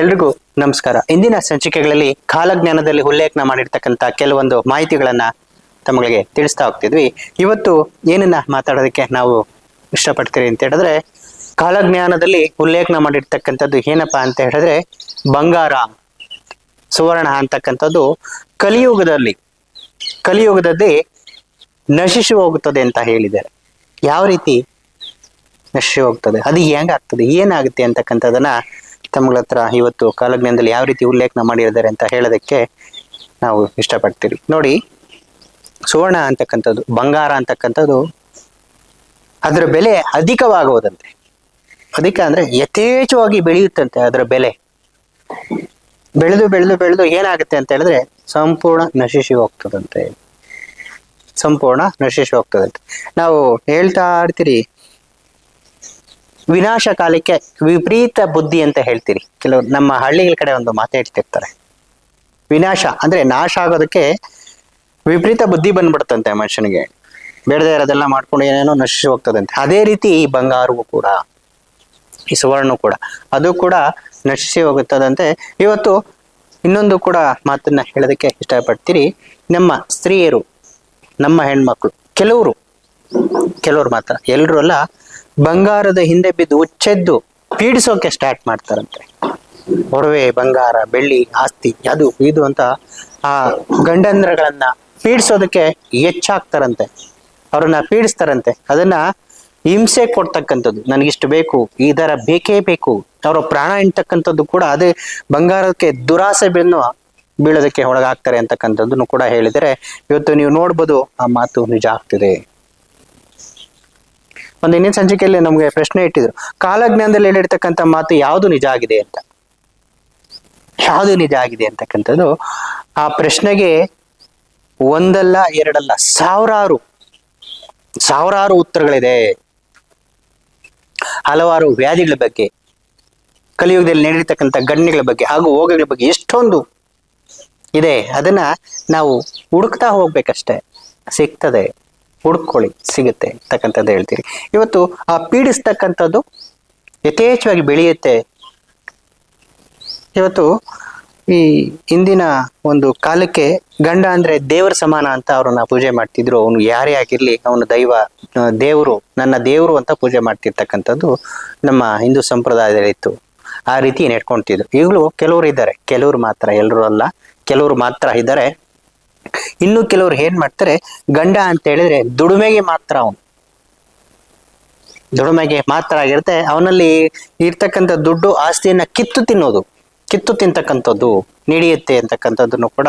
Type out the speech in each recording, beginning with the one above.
ಎಲ್ರಿಗೂ ನಮಸ್ಕಾರ. ಇಂದಿನ ಸಂಚಿಕೆಗಳಲ್ಲಿ ಕಾಲಜ್ಞಾನದಲ್ಲಿ ಉಲ್ಲೇಖನ ಮಾಡಿರ್ತಕ್ಕಂಥ ಕೆಲವೊಂದು ಮಾಹಿತಿಗಳನ್ನ ತಮಗೆ ತಿಳಿಸ್ತಾ ಹೋಗ್ತಿದ್ವಿ. ಇವತ್ತು ಏನನ್ನ ಮಾತಾಡೋದಕ್ಕೆ ನಾವು ಇಷ್ಟಪಡ್ತೀರಿ ಅಂತ ಹೇಳಿದ್ರೆ, ಕಾಲಜ್ಞಾನದಲ್ಲಿ ಉಲ್ಲೇಖನ ಮಾಡಿರ್ತಕ್ಕಂಥದ್ದು ಏನಪ್ಪಾ ಅಂತ ಹೇಳಿದ್ರೆ, ಬಂಗಾರ, ಸುವರ್ಣ ಅಂತಕ್ಕಂಥದ್ದು ಕಲಿಯುಗದಲ್ಲಿ ಕಲಿಯುಗದಲ್ಲಿ ನಶಿಸಿ ಹೋಗುತ್ತದೆ ಅಂತ ಹೇಳಿದ್ದಾರೆ. ಯಾವ ರೀತಿ ನಶಿಸಿ ಹೋಗ್ತದೆ? ಅದು ಹೆಂಗಾಗ್ತದೆ? ಏನಾಗುತ್ತೆ ಅಂತಕ್ಕಂಥದ್ದನ್ನ ತಮ್ಮಗಳ ಹತ್ರ ಇವತ್ತು ಕಾಲಜ್ಞಾನದಲ್ಲಿ ಯಾವ ರೀತಿ ಉಲ್ಲೇಖನ ಮಾಡಿದ್ದಾರೆ ಅಂತ ಹೇಳೋದಕ್ಕೆ ನಾವು ಇಷ್ಟಪಡ್ತೀವಿ. ನೋಡಿ, ಸುವರ್ಣ ಅಂತಕ್ಕಂಥದ್ದು, ಬಂಗಾರ ಅಂತಕ್ಕಂಥದ್ದು ಅದರ ಬೆಲೆ ಅಧಿಕವಾಗುವುದಂತೆ. ಅಧಿಕ ಅಂದ್ರೆ ಯಥೇಚ್ಛವಾಗಿ ಬೆಳೆಯುತ್ತಂತೆ ಅದರ ಬೆಲೆ. ಬೆಳೆದು ಬೆಳೆದು ಬೆಳೆದು ಏನಾಗುತ್ತೆ ಅಂತ ಹೇಳಿದ್ರೆ ಸಂಪೂರ್ಣ ನಶಿಸಿ ಹೋಗ್ತದಂತೆ. ಸಂಪೂರ್ಣ ನಶಿಸಿ ಹೋಗ್ತದಂತೆ. ನಾವು ಹೇಳ್ತಾ ಇರ್ತೀರಿ ವಿನಾಶ ಕಾಲಕ್ಕೆ ವಿಪರೀತ ಬುದ್ಧಿ ಅಂತ ಹೇಳ್ತೀರಿ. ಕೆಲವು ನಮ್ಮ ಹಳ್ಳಿಗಳ ಕಡೆ ಒಂದು ಮಾತು ಹೇಳ್ತಿರ್ತಾರೆ. ವಿನಾಶ ಅಂದ್ರೆ ನಾಶ ಆಗೋದಕ್ಕೆ ವಿಪರೀತ ಬುದ್ಧಿ ಬಂದ್ಬಿಡ್ತಂತೆ ಮನುಷ್ಯನಿಗೆ. ಬೇಡದೇ ಇರೋದೆಲ್ಲ ಮಾಡ್ಕೊಂಡು ಏನೇನೋ ನಶಿಸಿ ಹೋಗ್ತದಂತೆ. ಅದೇ ರೀತಿ ಈ ಬಂಗಾರವು ಕೂಡ, ಈ ಸುವರ್ಣ ಕೂಡ. ಅದು ಕೂಡ ನಶಿಸಿ ಹೋಗುತ್ತದಂತೆ. ಇವತ್ತು ಇನ್ನೊಂದು ಕೂಡ ಮಾತನ್ನ ಹೇಳೋದಕ್ಕೆ ಇಷ್ಟಪಡ್ತೀರಿ. ನಮ್ಮ ಸ್ತ್ರೀಯರು, ನಮ್ಮ ಹೆಣ್ಮಕ್ಳು, ಕೆಲವರು ಕೆಲವರು ಮಾತ್ರ ಎಲ್ಲರೂ ಅಲ್ಲ ಬಂಗಾರದ ಹಿಂದೆ ಬಿದ್ದು ಉಚ್ಚೆದ್ದು ಪೀಡಿಸೋಕೆ ಸ್ಟಾರ್ಟ್ ಮಾಡ್ತಾರಂತೆ. ಒಡವೆ, ಬಂಗಾರ, ಬೆಳ್ಳಿ, ಆಸ್ತಿ, ಅದು, ಇದು ಅಂತ ಆ ಗಂಡಂದ್ರಗಳನ್ನ ಪೀಡಿಸೋದಕ್ಕೆ ಹೆಚ್ಚಾಗ್ತಾರಂತೆ. ಅವ್ರನ್ನ ಪೀಡಿಸ್ತಾರಂತೆ. ಅದನ್ನ ಹಿಂಸೆ ಕೊಡ್ತಕ್ಕಂಥದ್ದು. ನನಗಿಷ್ಟು ಬೇಕು, ಈ ದರ ಬೇಕೇ ಬೇಕು. ಅವರ ಪ್ರಾಣ ಇಂತಕ್ಕಂಥದ್ದು ಕೂಡ ಅದೇ ಬಂಗಾರಕ್ಕೆ ದುರಾಸೆ ಬೆನ್ನು ಬೀಳೋದಕ್ಕೆ ಒಳಗಾಗ್ತಾರೆ ಅಂತಕ್ಕಂಥದ್ದನ್ನು ಕೂಡ ಹೇಳಿದರೆ ಇವತ್ತು ನೀವು ನೋಡ್ಬೋದು ಆ ಮಾತು ನಿಜ ಆಗ್ತಿದೆ. ಒಂದು ಸಂಚಿಕೆಯಲ್ಲಿ ನಮಗೆ ಪ್ರಶ್ನೆ ಇಟ್ಟಿದ್ರು, ಕಾಲಜ್ಞಾನದಲ್ಲಿ ಹೇಳಿರ್ತಕ್ಕಂಥ ಮಾತು ಯಾವುದು ನಿಜ ಆಗಿದೆ ಅಂತ? ಯಾವುದು ನಿಜ ಆಗಿದೆ ಅಂತಕ್ಕಂಥದ್ದು, ಆ ಪ್ರಶ್ನೆಗೆ ಒಂದಲ್ಲ ಎರಡಲ್ಲ ಸಾವಿರಾರು ಸಾವಿರಾರು ಉತ್ತರಗಳಿದೆ. ಹಲವಾರು ವ್ಯಾಧಿಗಳ ಬಗ್ಗೆ, ಕಲಿಯುಗದಲ್ಲಿ ನಡೆಯತಕ್ಕಂಥ ಗಣ್ಯಗಳ ಬಗ್ಗೆ, ಹಾಗೂ ಹೋಗಗಳ ಬಗ್ಗೆ ಎಷ್ಟೊಂದು ಇದೆ. ಅದನ್ನ ನಾವು ಹುಡುಕ್ತಾ ಹೋಗ್ಬೇಕಷ್ಟೆ. ಸಿಗ್ತದೆ. ಹುಡ್ಕೊಳ್ಳಿ, ಸಿಗುತ್ತೆ ಅಂತಕ್ಕಂಥದ್ದು ಹೇಳ್ತೀರಿ. ಇವತ್ತು ಆ ಪೀಡಿಸ್ತಕ್ಕಂಥದ್ದು ಯಥೇಚ್ಛವಾಗಿ ಬೆಳೆಯುತ್ತೆ. ಇವತ್ತು ಈ ಹಿಂದಿನ ಒಂದು ಕಾಲಕ್ಕೆ ಗಂಡ ಅಂದ್ರೆ ದೇವರ ಸಮಾನ ಅಂತ ಅವ್ರನ್ನ ಪೂಜೆ ಮಾಡ್ತಿದ್ರು. ಅವನು ಯಾರೇ ಆಗಿರ್ಲಿ, ಅವನು ದೈವ ದೇವರು, ನನ್ನ ದೇವರು ಅಂತ ಪೂಜೆ ಮಾಡ್ತಿರ್ತಕ್ಕಂಥದ್ದು ನಮ್ಮ ಹಿಂದೂ ಸಂಪ್ರದಾಯದಲ್ಲಿ ಇತ್ತು ಆ ರೀತಿ ನೆಡ್ಕೊಂತಿದ್ರು ಈಗಲೂ ಕೆಲವರು ಇದ್ದಾರೆ. ಕೆಲವರು ಮಾತ್ರ, ಎಲ್ಲರೂ ಅಲ್ಲ. ಕೆಲವರು ಮಾತ್ರ ಇದ್ದಾರೆ. ಇನ್ನು ಕೆಲವರು ಏನ್ ಮಾಡ್ತಾರೆ, ಗಂಡ ಅಂತ ಹೇಳಿದ್ರೆ ದುಡಿಮೆಗೆ ಮಾತ್ರ ಅವನು. ದುಡಿಮೆಗೆ ಮಾತ್ರ ಆಗಿರುತ್ತೆ. ಅವನಲ್ಲಿ ಇರ್ತಕ್ಕಂಥ ದುಡ್ಡು, ಆಸ್ತಿಯನ್ನ ಕಿತ್ತು ತಿನ್ನೋದು. ಕಿತ್ತು ತಿಂತಕ್ಕಂಥದ್ದು, ನಡೆಯುತ್ತೆ ಅಂತಕ್ಕಂಥದ್ದನ್ನು ಕೂಡ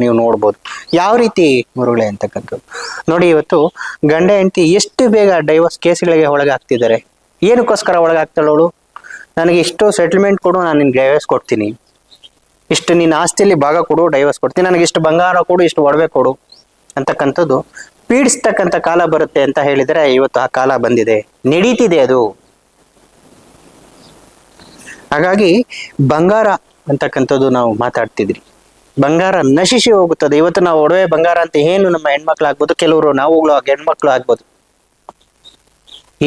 ನೀವು ನೋಡ್ಬೋದು. ಯಾವ ರೀತಿ ಮುರುಳೆ ಅಂತಕ್ಕಂಥದ್ದು? ನೋಡಿ, ಇವತ್ತು ಗಂಡ ಹೆಂಡತಿ ಎಷ್ಟು ಬೇಗ ಡೈವರ್ಸ್ ಕೇಸ್ಗಳಿಗೆ ಒಳಗಾಗ್ತಿದ್ದಾರೆ. ಏನಕ್ಕೋಸ್ಕರ ಒಳಗಾಗ್ತಾಳವಳು ನನಗೆ ಇಷ್ಟು ಸೆಟಲ್ಮೆಂಟ್ ಕೊಡು, ನಾನು ನಿನ್ಗೆ ಡೈವರ್ಸ್ ಕೊಡ್ತೀನಿ. ಇಷ್ಟು ನಿನ್ನ ಆಸ್ತಿಯಲ್ಲಿ ಭಾಗ ಕೊಡು ಡೈವರ್ಸ್ ಕೊಡ್ತೀನಿ ನನಗೆ ಇಷ್ಟು ಬಂಗಾರ ಕೊಡು, ಇಷ್ಟು ಒಡವೆ ಕೊಡು ಅಂತಕ್ಕಂಥದ್ದು ಪೀಡಿಸ್ತಕ್ಕಂಥ ಕಾಲ ಬರುತ್ತೆ ಅಂತ ಹೇಳಿದರೆ ಇವತ್ತು ಆ ಕಾಲ ಬಂದಿದೆ. ನಡೀತಿದೆ ಅದು. ಹಾಗಾಗಿ ಬಂಗಾರ ಅಂತಕ್ಕಂಥದ್ದು ನಾವು ಮಾತಾಡ್ತಿದ್ರಿ. ಬಂಗಾರ ನಶಿಸಿ ಹೋಗುತ್ತದೆ. ಇವತ್ತು ನಾವು ಒಡವೆ ಬಂಗಾರ ಅಂತ ಏನು ನಮ್ಮ ಹೆಣ್ಮಕ್ಳು ಆಗ್ಬೋದು, ಕೆಲವರು ನಾವುಗಳು ಹೆಣ್ಮಕ್ಳು ಆಗ್ಬೋದು.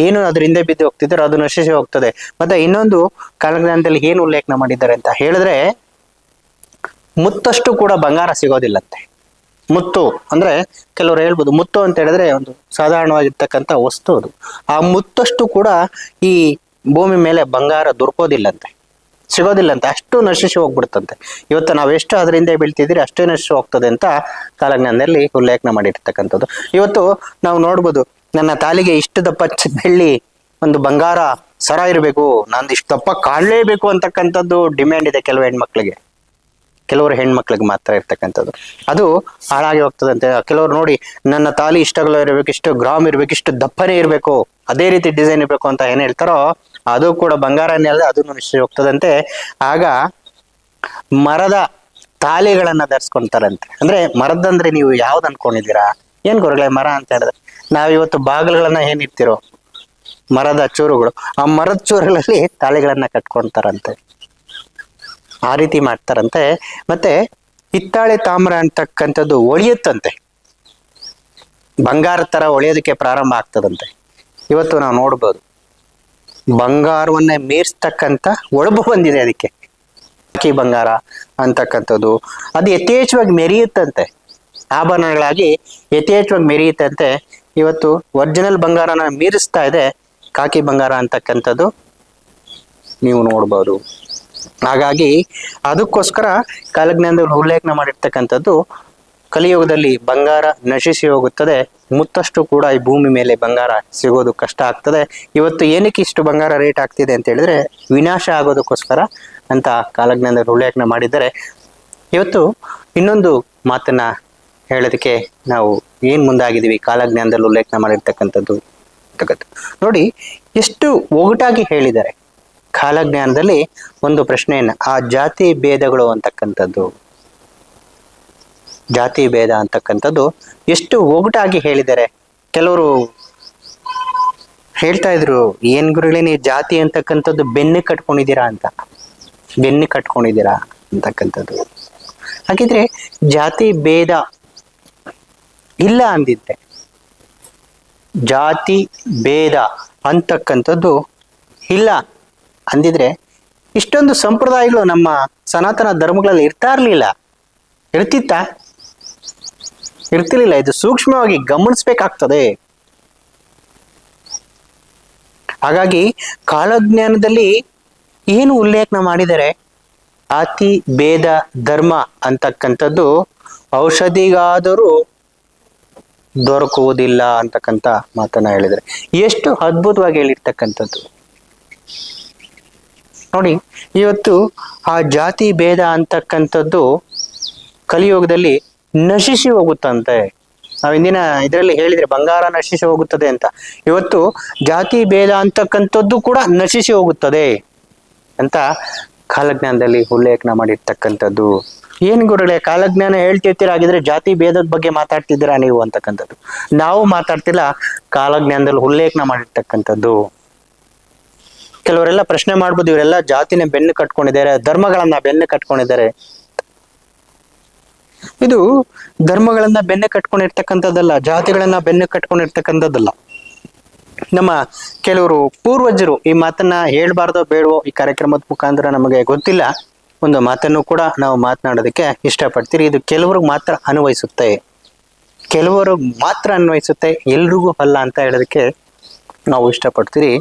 ಏನು ಅದ್ರ ಹಿಂದೆ ಬಿದ್ದು ಹೋಗ್ತಿದ್ದಾರೆ ಅದು ನಶಿಸಿ ಹೋಗ್ತದೆ. ಮತ್ತೆ ಇನ್ನೊಂದು ಕಾಲಜ್ಞಾನದಲ್ಲಿ ಏನು ಉಲ್ಲೇಖನ ಮಾಡಿದ್ದಾರೆ ಅಂತ ಹೇಳಿದ್ರೆ ಮುತ್ತಷ್ಟು ಕೂಡ ಬಂಗಾರ ಸಿಗೋದಿಲ್ಲಂತೆ. ಮುತ್ತು ಅಂದ್ರೆ ಕೆಲವರು ಹೇಳ್ಬೋದು, ಮುತ್ತು ಅಂತ ಹೇಳಿದ್ರೆ ಒಂದು ಸಾಧಾರಣವಾಗಿರ್ತಕ್ಕಂಥ ವಸ್ತು ಅದು. ಆ ಮುತ್ತಷ್ಟು ಕೂಡ ಈ ಭೂಮಿ ಮೇಲೆ ಬಂಗಾರ ದೊರಕೋದಿಲ್ಲಂತೆ. ಸಿಗೋದಿಲ್ಲಂತೆ, ಅಷ್ಟು ನಶಿಸಿ ಹೋಗ್ಬಿಡ್ತಂತೆ. ಇವತ್ತು ನಾವು ಎಷ್ಟು ಅದರಿಂದ ಬೀಳ್ತಿದ್ದೀರಿ, ಅಷ್ಟೇ ನಶಿಸಿ ಹೋಗ್ತದೆ ಅಂತ ಕಾಲಜ್ಞಾನದಲ್ಲಿ ಉಲ್ಲೇಖನ ಮಾಡಿರ್ತಕ್ಕಂಥದ್ದು. ಇವತ್ತು ನಾವು ನೋಡ್ಬೋದು, ನನ್ನ ತಾಲಿಗೆ ಇಷ್ಟು ದಪ್ಪ ಬೆಳ್ಳಿ, ಒಂದು ಬಂಗಾರ ಸರ ಇರಬೇಕು ನಂದು ಇಷ್ಟು ದಪ್ಪ ಕಾಣಲೇಬೇಕು ಅಂತಕ್ಕಂಥದ್ದು ಡಿಮ್ಯಾಂಡ್ ಇದೆ ಕೆಲವು ಹೆಣ್ಮಕ್ಳಿಗೆ. ಕೆಲವರು ಹೆಣ್ಮಕ್ಳಿಗೆ ಮಾತ್ರ ಇರ್ತಕ್ಕಂಥದ್ದು. ಅದು ಹಾಳಾಗಿ ಹೋಗ್ತದಂತೆ. ಕೆಲವರು ನೋಡಿ, ನನ್ನ ತಾಲಿ ಇಷ್ಟಗಳು ಇರಬೇಕು, ಇಷ್ಟು ಗ್ರಾಮ್ ಇರಬೇಕು, ಇಷ್ಟು ದಪ್ಪನೇ ಇರಬೇಕು, ಅದೇ ರೀತಿ ಡಿಸೈನ್ ಇರಬೇಕು ಅಂತ ಏನ್ ಹೇಳ್ತಾರೋ, ಅದು ಕೂಡ ಬಂಗಾರನೇ ಅಲ್ಲದೆ ಅದು ನಿಶ್ಚಯ ಹೋಗ್ತದಂತೆ. ಆಗ ಮರದ ತಾಲಿಗಳನ್ನ ಧರಿಸ್ಕೊಂತಾರಂತೆ. ಅಂದ್ರೆ ಮರದಂದ್ರೆ ನೀವು ಯಾವ್ದು ಅನ್ಕೊಂಡಿದ್ದೀರಾ? ಏನ್ ಗುರುಗಳೇ, ಮರ ಅಂತ ಹೇಳಿದ್ರೆ ನಾವ್ ಇವತ್ತು ಬಾಗಿಲುಗಳನ್ನ ಏನ್ ಇರ್ತಿರೋ ಮರದ ಚೂರುಗಳು. ಆ ಮರದ ಚೂರುಗಳಲ್ಲಿ ತಾಳಿಗಳನ್ನ ಕಟ್ಕೊಂತಾರಂತೆ. ಆ ರೀತಿ ಮಾಡ್ತಾರಂತೆ. ಮತ್ತೆ ಹಿತ್ತಾಳೆ ತಾಮ್ರ ಅಂತಕ್ಕಂಥದ್ದು ಒಳಿಯುತ್ತಂತೆ. ಬಂಗಾರ ತರ ಒಳೆಯೋದಕ್ಕೆ ಪ್ರಾರಂಭ ಆಗ್ತದಂತೆ. ಇವತ್ತು ನಾವು ನೋಡ್ಬೋದು. ಬಂಗಾರವನ್ನೇ ಮೀರಿಸ್ತಕ್ಕಂಥ ಒಳಬು ಬಂದಿದೆ ಅದಕ್ಕೆ. ಕಾಕಿ ಬಂಗಾರ ಅಂತಕ್ಕಂಥದ್ದು. ಅದು ಯಥೇಚ್ಛವಾಗಿ ಮೆರೆಯುತ್ತಂತೆ. ಆಭರಣಗಳಾಗಿ ಯಥೇಚ್ಛವಾಗಿ ಮೆರೆಯುತ್ತಂತೆ. ಇವತ್ತು ಒರಿಜಿನಲ್ ಬಂಗಾರನ ಮೀರಿಸ್ತಾ ಇದೆ. ಕಾಕಿ ಬಂಗಾರ ಅಂತಕ್ಕಂಥದ್ದು ನೀವು ನೋಡ್ಬೋದು. ಹಾಗಾಗಿ ಅದಕ್ಕೋಸ್ಕರ ಕಾಲಜ್ಞಾನದಲ್ಲಿ ಉಲ್ಲೇಖನ ಮಾಡಿರ್ತಕ್ಕಂಥದ್ದು ಕಲಿಯುಗದಲ್ಲಿ ಬಂಗಾರ ನಶಿಸಿ ಹೋಗುತ್ತದೆ. ಮುತ್ತಷ್ಟು ಕೂಡ ಈ ಭೂಮಿ ಮೇಲೆ ಬಂಗಾರ ಸಿಗೋದು ಕಷ್ಟ ಆಗ್ತದೆ. ಇವತ್ತು ಏನಕ್ಕೆ ಇಷ್ಟು ಬಂಗಾರ ರೇಟ್ ಆಗ್ತಿದೆ ಅಂತ ಹೇಳಿದ್ರೆ ವಿನಾಶ ಆಗೋದಕ್ಕೋಸ್ಕರ ಅಂತ ಕಾಲಜ್ಞಾನದಲ್ಲಿ ಉಲ್ಲೇಖನ ಮಾಡಿದ್ದಾರೆ. ಇವತ್ತು ಇನ್ನೊಂದು ಮಾತನ್ನ ಹೇಳೋದಕ್ಕೆ ನಾವು ಏನ್ ಮುಂದಾಗಿದ್ದೀವಿ? ಕಾಲಜ್ಞಾನದಲ್ಲಿ ಉಲ್ಲೇಖನ ಮಾಡಿರ್ತಕ್ಕಂಥದ್ದು. ನೋಡಿ, ಎಷ್ಟು ಒಗಟಾಗಿ ಹೇಳಿದ್ದಾರೆ. ಕಾಲಜ್ಞಾನದಲ್ಲಿ ಒಂದು ಪ್ರಶ್ನೆಯನ್ನ, ಆ ಜಾತಿ ಭೇದಗಳು ಅಂತಕ್ಕಂಥದ್ದು. ಜಾತಿ ಭೇದ ಅಂತಕ್ಕಂಥದ್ದು ಎಷ್ಟು ಒಗಟಾಗಿ ಹೇಳಿದ್ದಾರೆ ಕೆಲವರು ಹೇಳ್ತಾ ಇದ್ರು, ಏನ್ ಗುರುಗಳೇ, ನೀ ಜಾತಿ ಅಂತಕ್ಕಂಥದ್ದು ಬೆನ್ನು ಕಟ್ಕೊಂಡಿದ್ದೀರಾ ಅಂತ. ಬೆನ್ನು ಕಟ್ಕೊಂಡಿದ್ದೀರಾ ಅಂತಕ್ಕಂಥದ್ದು. ಹಾಗಿದ್ರೆ ಜಾತಿ ಭೇದ ಇಲ್ಲ ಅಂದಿದ್ದೆ ಜಾತಿ ಭೇದ ಅಂತಕ್ಕಂಥದ್ದು ಇಲ್ಲ ಅಂದಿದ್ರೆ ಇಷ್ಟೊಂದು ಸಂಪ್ರದಾಯಗಳು ನಮ್ಮ ಸನಾತನ ಧರ್ಮಗಳಲ್ಲಿ ಇರ್ತಾ ಇರಲಿಲ್ಲ. ಇರ್ತಿತ್ತ? ಇರ್ತಿರ್ಲಿಲ್ಲ. ಇದು ಸೂಕ್ಷ್ಮವಾಗಿ ಗಮನಿಸ್ಬೇಕಾಗ್ತದೆ. ಹಾಗಾಗಿ ಕಾಲಜ್ಞಾನದಲ್ಲಿ ಏನು ಉಲ್ಲೇಖನ ಮಾಡಿದರೆ ಅತಿ ಭೇದ ಧರ್ಮ ಅಂತಕ್ಕಂಥದ್ದು ಔಷಧಿಗಾದರೂ ದೊರಕುವುದಿಲ್ಲ ಅಂತಕ್ಕಂಥ ಮಾತನ್ನ ಹೇಳಿದರೆ ಎಷ್ಟು ಅದ್ಭುತವಾಗಿ ಹೇಳಿರ್ತಕ್ಕಂಥದ್ದು. ನೋಡಿ, ಇವತ್ತು ಆ ಜಾತಿ ಭೇದ ಅಂತಕ್ಕಂಥದ್ದು ಕಲಿಯುಗದಲ್ಲಿ ನಶಿಸಿ ಹೋಗುತ್ತಂತೆ. ನಾವು ಇಂದಿನ ಇದರಲ್ಲಿ ಹೇಳಿದ್ರೆ ಬಂಗಾರ ನಶಿಸಿ ಹೋಗುತ್ತದೆ ಅಂತ. ಇವತ್ತು ಜಾತಿ ಭೇದ ಅಂತಕ್ಕಂಥದ್ದು ಕೂಡ ನಶಿಸಿ ಹೋಗುತ್ತದೆ ಅಂತ ಕಾಲಜ್ಞಾನದಲ್ಲಿ ಉಲ್ಲೇಖನ ಮಾಡಿರ್ತಕ್ಕಂಥದ್ದು. ಏನ್ ಗುರುಗಳೇ, ಕಾಲಜ್ಞಾನ ಹೇಳ್ತಿರ್ತೀರಾಗಿದ್ರೆ ಜಾತಿ ಭೇದದ ಬಗ್ಗೆ ಮಾತಾಡ್ತಿದ್ದೀರಾ ನೀವು ಅಂತಕ್ಕಂಥದ್ದು. ನಾವು ಮಾತಾಡ್ತಿಲ್ಲ, ಕಾಲಜ್ಞಾನದಲ್ಲಿ ಉಲ್ಲೇಖನ ಮಾಡಿರ್ತಕ್ಕಂಥದ್ದು. ಕೆಲವರೆಲ್ಲ ಪ್ರಶ್ನೆ ಮಾಡ್ಬೋದು, ಇವರೆಲ್ಲ ಜಾತಿನ ಬೆನ್ನು ಕಟ್ಕೊಂಡಿದ್ದಾರೆ, ಧರ್ಮಗಳನ್ನ ಬೆನ್ನು ಕಟ್ಕೊಂಡಿದ್ದಾರೆ. ಇದು ಧರ್ಮಗಳನ್ನ ಬೆನ್ನು ಕಟ್ಕೊಂಡಿರ್ತಕ್ಕಂಥದ್ದಲ್ಲ, ಜಾತಿಗಳನ್ನ ಬೆನ್ನು ಕಟ್ಕೊಂಡಿರ್ತಕ್ಕಂಥದ್ದಲ್ಲ. ನಮ್ಮ ಕೆಲವರು ಪೂರ್ವಜರು ಈ ಮಾತನ್ನ ಹೇಳ್ಬಾರ್ದೋ ಬೇಡವೋ ಈ ಕಾರ್ಯಕ್ರಮದ ಮುಖಾಂತರ ನಮಗೆ ಗೊತ್ತಿಲ್ಲ. ಒಂದು ಮಾತನ್ನು ಕೂಡ ನಾವು ಮಾತನಾಡೋದಕ್ಕೆ ಇಷ್ಟಪಡ್ತೀರಿ. ಇದು ಕೆಲವ್ರಿಗೆ ಮಾತ್ರ ಅನ್ವಯಿಸುತ್ತೆ. ಕೆಲವರು ಮಾತ್ರ ಅನ್ವಯಿಸುತ್ತೆ, ಎಲ್ರಿಗೂ ಅಲ್ಲ ಅಂತ ಹೇಳೋದಕ್ಕೆ ನಾವು ಇಷ್ಟಪಡ್ತೀರಿ.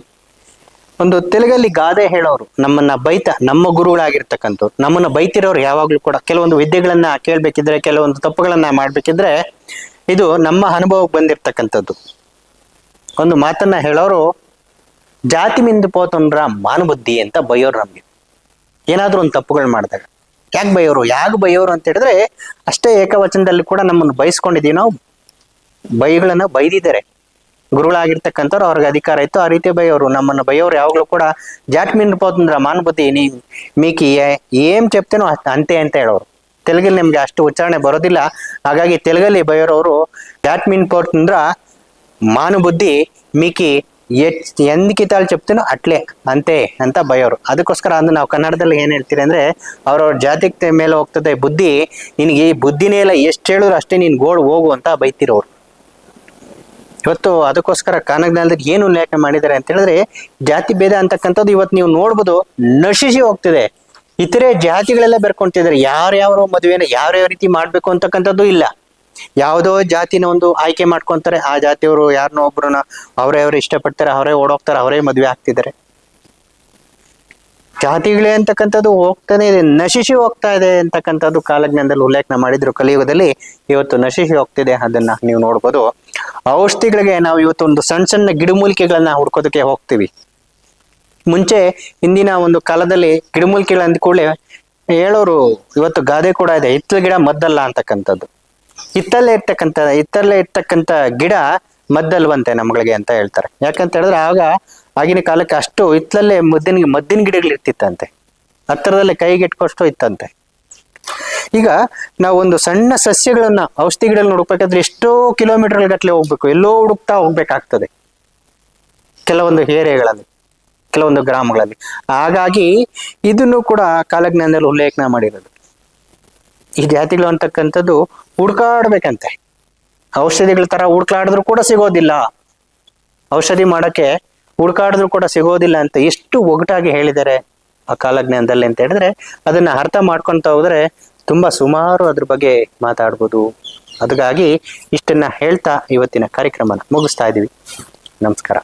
ಒಂದು ತೆಲುಗಲ್ಲಿ ಗಾದೆ ಹೇಳೋರು, ನಮ್ಮನ್ನ ಬೈತ, ನಮ್ಮ ಗುರುಗಳಾಗಿರ್ತಕ್ಕಂಥವ್ರು. ನಮ್ಮನ್ನ ಬೈತಿರೋರು ಯಾವಾಗ್ಲೂ ಕೂಡ ಕೆಲವೊಂದು ವಿದ್ಯೆಗಳನ್ನ ಕೇಳ್ಬೇಕಿದ್ರೆ, ಕೆಲವೊಂದು ತಪ್ಪುಗಳನ್ನ ಮಾಡ್ಬೇಕಿದ್ರೆ, ಇದು ನಮ್ಮ ಅನುಭವಕ್ಕೆ ಬಂದಿರ್ತಕ್ಕಂಥದ್ದು. ಒಂದು ಮಾತನ್ನ ಹೇಳೋರು, ಜಾತಿ ಮಿಂದು ಪೋತನ್ರ ಮಾನಬುದ್ಧಿ ಅಂತ ಬೈಯೋರು ನಮ್ಗೆ. ಏನಾದ್ರೂ ಒಂದು ತಪ್ಪುಗಳು ಮಾಡಿದಾಗ. ಯಾಕೆ ಬೈಯೋರು? ಯಾಕೆ ಬೈಯೋರು ಅಂತ ಹೇಳಿದ್ರೆ, ಅಷ್ಟೇ ಏಕವಚನದಲ್ಲಿ ಕೂಡ ನಮ್ಮನ್ನು ಬಯಸ್ಕೊಂಡಿದೀವಿ ನಾವು. ಬೈಗಳನ್ನ ಬೈದಿದ್ದಾರೆ. ಗುರುಗಳಾಗಿರ್ತಕ್ಕಂಥವ್ರು ಅವ್ರಿಗೆ ಅಧಿಕಾರ ಇತ್ತು. ಆ ರೀತಿ ಬೈಯೋರು ನಮ್ಮನ್ನು ಬೈಯೋರು ಯಾವಾಗಲೂ ಕೂಡ ಜಾಟ್ ಮೀನ್ ಬೋతుంದ್ರ ಮಾನ್ಬುದ್ಧಿ, ನೀ ಮೀಕಿ ಏನ್ ಚೆಪ್ತೇನೋ ಅಂತೆ ಅಂತ ಹೇಳೋರು. ತೆಲುಗಲ್ಲಿ ನಿಮ್ಗೆ ಅಷ್ಟು ಉಚ್ಚಾರಣೆ ಬರೋದಿಲ್ಲ. ಹಾಗಾಗಿ ತೆಲುಗಲ್ಲಿ ಬೈಯೋರವರು ಜಾಟ್ ಮೀನ್ ಪೋತುಂದ್ರ ಮಾನುಬುದ್ಧಿ, ಮೀಕಿ ಎಚ್ ಎಂದಕಿತಾಳು ಚೆಪ್ತೀನೋ ಅಟ್ಲೆ ಅಂತೆ ಅಂತ ಬಯೋರು. ಅದಕ್ಕೋಸ್ಕರ ಅಂದ್ರೆ ನಾವು ಕನ್ನಡದಲ್ಲಿ ಏನು ಹೇಳ್ತೀರಿ ಅಂದ್ರೆ, ಅವ್ರವ್ರ ಜಾತಿ ಮೇಲೆ ಹೋಗ್ತದೆ ಬುದ್ಧಿ. ನಿನಗೆ ಈ ಬುದ್ಧಿನೇ ಇಲ್ಲ, ಎಷ್ಟು ಹೇಳಿದ್ರು ಅಷ್ಟೇ ನೀನು ಗೋಳು ಹೋಗು ಅಂತ ಬೈತಿರೋರು. ಇವತ್ತು ಅದಕ್ಕೋಸ್ಕರ ಕಾನಜ್ಞಾನದಲ್ಲಿ ಏನು ಉಲ್ಲೇಖ ಮಾಡಿದ್ದಾರೆ ಅಂತ ಹೇಳಿದ್ರೆ, ಜಾತಿ ಭೇದ ಅಂತಕ್ಕಂಥದ್ದು ಇವತ್ತು ನೀವು ನೋಡ್ಬೋದು ನಶಿಸಿ ಹೋಗ್ತಿದೆ. ಇತರೆ ಜಾತಿಗಳೆಲ್ಲ ಬೆರ್ಕೊಂತಿದ್ದಾರೆ. ಯಾರ್ಯಾವ ಮದುವೆನ ಯಾವ್ಯಾವ ರೀತಿ ಮಾಡ್ಬೇಕು ಅಂತಕ್ಕಂಥದ್ದು ಇಲ್ಲ. ಯಾವುದೋ ಜಾತಿನ ಒಂದು ಆಯ್ಕೆ ಮಾಡ್ಕೊಂತಾರೆ. ಆ ಜಾತಿಯವರು ಯಾರನ್ನೋ ಒಬ್ರನ್ನ ಅವರೇ ಅವ್ರು ಇಷ್ಟಪಡ್ತಾರೆ, ಅವರೇ ಓಡೋಗ್ತಾರೆ, ಅವರೇ ಮದುವೆ ಆಗ್ತಿದ್ದಾರೆ. ಜಾತಿಗಳೇ ಅಂತಕ್ಕಂಥದ್ದು ಹೋಗ್ತಾನೆ ಇದೆ. ನಶಿಸಿ ಹೋಗ್ತಾ ಇದೆ ಅಂತಕ್ಕಂಥದ್ದು ಕಾಲಜ್ಞಾನದಲ್ಲಿ ಉಲ್ಲೇಖನ ಮಾಡಿದ್ರು ಕಲಿಯುಗದಲ್ಲಿ. ಇವತ್ತು ನಶಿಸಿ ಹೋಗ್ತಿದೆ ಅದನ್ನ ನೀವು ನೋಡ್ಬೋದು. ಔಷಧಿಗಳಿಗೆ ನಾವು ಇವತ್ತು ಒಂದು ಸಣ್ಣ ಸಣ್ಣ ಗಿಡಮೂಲಿಕೆಗಳನ್ನ ಹುಡ್ಕೋದಕ್ಕೆ ಹೋಗ್ತೀವಿ. ಮುಂಚೆ ಹಿಂದಿನ ಒಂದು ಕಾಲದಲ್ಲಿ ಗಿಡಮೂಲಿಕೆಗಳು ಅಂದ ಕೂಡಲೇ ಹೇಳೋರು ಇವತ್ತು ಗಾದೆ ಕೂಡ ಇದೆ. ಹಿತ್ತಲ ಗಿಡ ಮದ್ದಲ್ಲ ಅಂತಕ್ಕಂಥದ್ದು. ಹಿತ್ತಲ್ಲೇ ಇರ್ತಕ್ಕಂಥ ಹಿತ್ತಲ್ಲೇ ಇರ್ತಕ್ಕಂಥ ಗಿಡ ಮದ್ದಲ್ವಂತೆ ನಮ್ಗಳಿಗೆ ಅಂತ ಹೇಳ್ತಾರೆ. ಯಾಕಂತ ಹೇಳಿದ್ರೆ ಆಗ ಆಗಿನ ಕಾಲಕ್ಕೆ ಅಷ್ಟು ಹಿತ್ತಲಲ್ಲೇ ಮದ್ದಿನ ಮದ್ದಿನ ಗಿಡಗಳು ಇರ್ತಿತ್ತಂತೆ. ಹತ್ತಿರದಲ್ಲೇ ಕೈಗೆ ಇಟ್ಕೊಷ್ಟು ಇತ್ತಂತೆ. ಈಗ ನಾವು ಒಂದು ಸಣ್ಣ ಸಸ್ಯಗಳನ್ನ, ಔಷಧಿ ಗಿಡಗಳನ್ನ ಹುಡುಕ್ಬೇಕಾದ್ರೆ ಎಷ್ಟೋ ಕಿಲೋಮೀಟರ್ ಗಟ್ಟಲೆ ಹೋಗ್ಬೇಕು. ಎಲ್ಲೋ ಹುಡುಕ್ತಾ ಹೋಗ್ಬೇಕಾಗ್ತದೆ. ಕೆಲವೊಂದು ಏರಿಯಾಗಳಲ್ಲಿ, ಕೆಲವೊಂದು ಗ್ರಾಮಗಳಲ್ಲಿ. ಹಾಗಾಗಿ ಇದನ್ನು ಕೂಡ ಕಾಲಜ್ಞಾನದಲ್ಲಿ ಉಲ್ಲೇಖನ ಮಾಡಿರೋದು. ಈ ಜಾತಿಗಳು ಅಂತಕ್ಕಂಥದ್ದು ಹುಡ್ಕಾಡ್ಬೇಕಂತೆ. ಔಷಧಿಗಳ ತರ ಹುಡ್ಕಾಡಿದ್ರು ಕೂಡ ಸಿಗೋದಿಲ್ಲ. ಔಷಧಿ ಮಾಡಕ್ಕೆ ಹುಡ್ಕಾಡಿದ್ರು ಕೂಡ ಸಿಗೋದಿಲ್ಲ ಅಂತ ಎಷ್ಟು ಒಗಟಾಗಿ ಹೇಳಿದ್ದಾರೆ ಆ ಕಾಲಜ್ಞಾನದಲ್ಲಿ ಅಂತ ಹೇಳಿದ್ರೆ, ಅದನ್ನ ಅರ್ಥ ಮಾಡ್ಕೊಂತ ಹೋದ್ರೆ ತುಂಬಾ ಸುಮಾರು ಅದ್ರ ಬಗ್ಗೆ ಮಾತಾಡ್ಬೋದು. ಅದಕ್ಕಾಗಿ ಇಷ್ಟನ್ನ ಹೇಳ್ತಾ ಇವತ್ತಿನ ಕಾರ್ಯಕ್ರಮನ ಮುಗಿಸ್ತಾ ಇದೀವಿ. ನಮಸ್ಕಾರ.